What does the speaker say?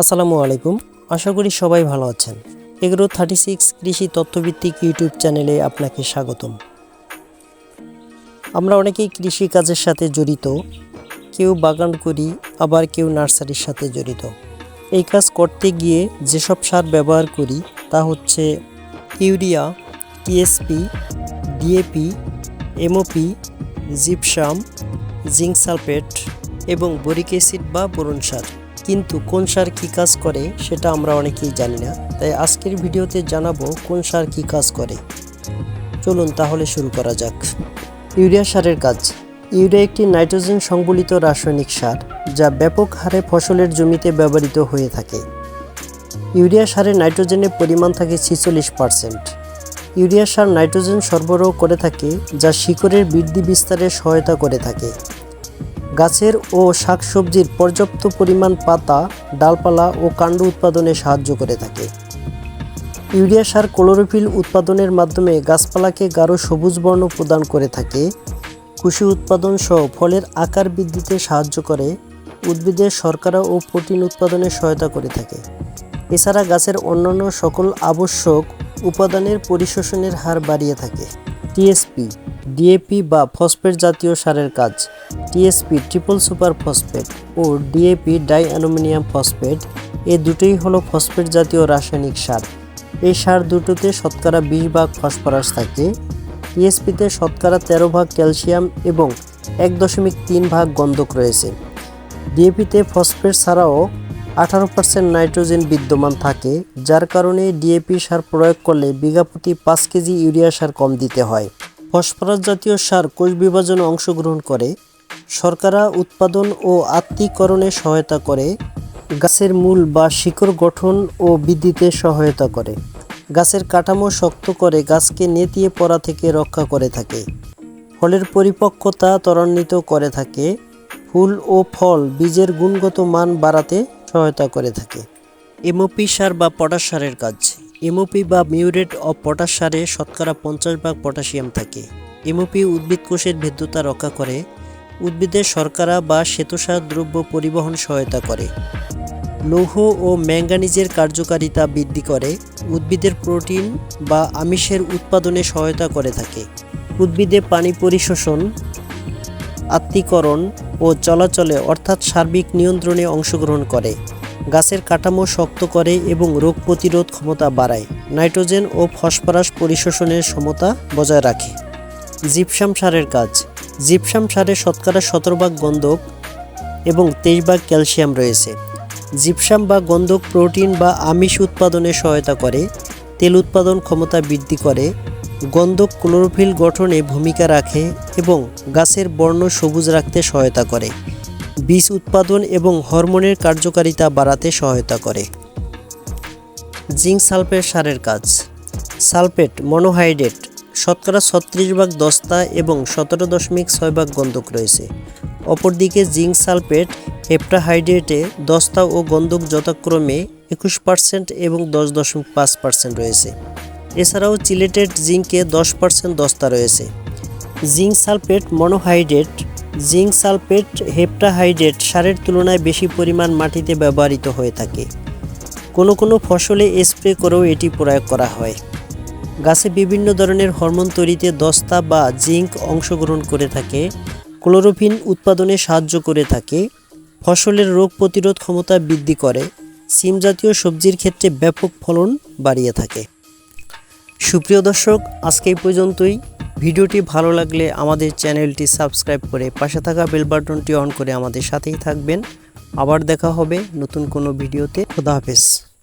আসসালামু আলাইকুম। আশা করি সবাই ভালো আছেন। এগ্রো থার্টি সিক্স কৃষি তথ্যভিত্তিক ইউটিউব চ্যানেলে আপনাকে স্বাগতম। আমরা অনেকেই কৃষি কাজের সাথে জড়িত। কেউ বাগান করি, আবার কেউ নার্সারির সাথে জড়িত। এই কাজ করতে গিয়ে যেসব সার ব্যবহার করি তা হচ্ছে urea, TSP, DAP, MOP, gypsum, zinc sulphate এবং বরিক অ্যাসিড বা বোরন সার। কিন্তু কোন সার কী কাজ করে সেটা আমরা অনেকেই জানি না। তাই আজকের ভিডিওতে জানাব কোন সার কী কাজ করে। চলুন তাহলে শুরু করা যাক। ইউরিয়া সারের কাজ। ইউরিয়া একটি নাইট্রোজেন সংবলিত রাসায়নিক সার যা ব্যাপক হারে ফসলের জমিতে ব্যবহৃত হয়ে থাকে। ইউরিয়া সারে নাইট্রোজেনের পরিমাণ থাকে ছিচল্লিশ পার্সেন্ট। ইউরিয়া সার নাইট্রোজেন সরবরাহ করে থাকে যা শিকড়ের বৃদ্ধি বিস্তারে সহায়তা করে থাকে। গাছের ও শাকসবজির পর্যাপ্ত পরিমাণ পাতা, ডালপালা ও কাণ্ড উৎপাদনে সাহায্য করে থাকে। ইউরিয়া সার ক্লোরোফিল উৎপাদনের মাধ্যমে গাছপালাকে গাঢ় সবুজ বর্ণ প্রদান করে থাকে। কুশি উৎপাদন সহ ফলের আকার বৃদ্ধিতে সাহায্য করে। উদ্ভিদের শর্করা ও প্রোটিন উৎপাদনে সহায়তা করে থাকে। এছাড়া গাছের অন্যান্য সকল আবশ্যক উপাদানের পরিশোষণের হার বাড়িয়ে থাকে। টিএসপি, ডিএপি বা ফসফেট জাতীয় সারের কাজ। টিএসপি ট্রিপল সুপার ফসফেট ও ডিএপি ডাই অ্যালুমিনিয়াম ফসফেট এ দুটোই হলো ফসফেট জাতীয় রাসায়নিক সার। এই সার দুটোতে শতকরা বিশ ভাগ ফসফরাস থাকে। টিএসপিতে শতকরা তেরো ভাগ ক্যালসিয়াম এবং এক দশমিক তিন ভাগ গন্ধক রয়েছে। ডিএপিতে ফসফেট ছাড়াও আঠারো পার্সেন্ট নাইট্রোজেন বিদ্যমান থাকে, যার কারণে ডিএপি সার প্রয়োগ করলে বিঘা প্রতি পাঁচ কেজি ইউরিয়া সার কম দিতে হয়। ফসফরাস জাতীয় সার কোষ বিভাজনে অংশগ্রহণ করে। শর্করা উৎপাদন ও আত্মীকরণে সহায়তা করে, গাছের মূল বা শিকড় গঠন ও বৃদ্ধিতে সহায়তা করে। গাছের কাঠামো শক্ত করে গাছকে নেতিয়ে পড়া থেকে রক্ষা করে থাকে। ফলের পরিপক্কতা ত্বরান্বিত করে থাকে। ফুল ও ফল বীজের গুণগত মান বাড়াতে সহায়তা করে থাকে। এমওপি সার বা পটাশ সারের কাজ। এমওপি বা মিউরেট অফ পটাশ সারে শতকরা পঞ্চাশ ভাগ পটাশিয়াম থাকে। এমওপি উদ্ভিদ কোষের ভেদ্যতা রক্ষা করে। উদ্ভিদের শর্করা বা শ্বেতসার দ্রব্য পরিবহন সহায়তা করে। লৌহ ও ম্যাঙ্গানিজের কার্যকারিতা বৃদ্ধি করে, উদ্ভিদের প্রোটিন বা আমিষের উৎপাদনে সহায়তা করে থাকে। উদ্ভিদে পানি পরিশোষণ আত্মীকরণ ও চলাচলে অর্থাৎ সার্বিক নিয়ন্ত্রণে অংশগ্রহণ করে। গাছের কাঠামো শক্ত করে এবং রোগ প্রতিরোধ ক্ষমতা বাড়ায়। নাইট্রোজেন ও ফসফরাস পরিশোষণের সমতা বজায় রাখে। জিপসাম সারের কাজ। জিপসাম সারে শতকরা সতেরো ভাগ গন্ধক এবং তেইশ ভাগ ক্যালসিয়াম রয়েছে। জিপসাম বা গন্ধক প্রোটিন বা আমিষ উৎপাদনে সহায়তা করে, তেল উৎপাদন ক্ষমতা বৃদ্ধি করে, গন্ধক ক্লোরোফিল গঠনে ভূমিকা রাখে এবং গাছের বর্ণ সবুজ রাখতে সহায়তা করে। বীজ উৎপাদন এবং হরমোনের কার্যকারিতা বাড়াতে সহায়তা করে। জিঙ্ক সালফেট সারের কাজ। সালফেট মনোহাইড্রেট শতকরা ছত্রিশ ভাগ দস্তা এবং সতেরো দশমিক ছয় ভাগ গন্ধক রয়েছে। অপরদিকে জিঙ্ক সালফেট, হেপ্টাহাইড্রেটে দস্তা ও গন্ধক যথাক্রমে একুশ পার্সেন্ট এবং দশ দশমিক পাঁচ পার্সেন্ট রয়েছে। এছাড়াও চিলেটেড জিঙ্কে দশ পার্সেন্ট দস্তা রয়েছে। Zinc sulphate monohydrate, zinc sulphate heptahydrate সারের তুলনায় বেশি পরিমাণ মাটিতে ব্যবহৃত হয়ে থাকে। কোনো কোনো ফসলে স্প্রে করেও এটি প্রয়োগ করা হয়। গাছে বিভিন্ন ধরনের হরমোন তৈরিতে দস্তা বা জিঙ্ক অংশগ্রহণ করে থাকে, ক্লোরোফিন উৎপাদনে সাহায্য করে থাকে, ফসলের রোগ প্রতিরোধ ক্ষমতা বৃদ্ধি করে, সিম জাতীয় সবজির ক্ষেত্রে ব্যাপক ফলন বাড়িয়ে থাকে। সুপ্রিয় দর্শক, আজকে এই পর্যন্তই। ভিডিওটি ভালো লাগলে আমাদের চ্যানেলটি সাবস্ক্রাইব করে পাশে থাকা বেল বাটনটি অন করে আমাদের সাথেই থাকবেন। আবার দেখা হবে নতুন কোনো ভিডিওতে। খোদা হাফেজ।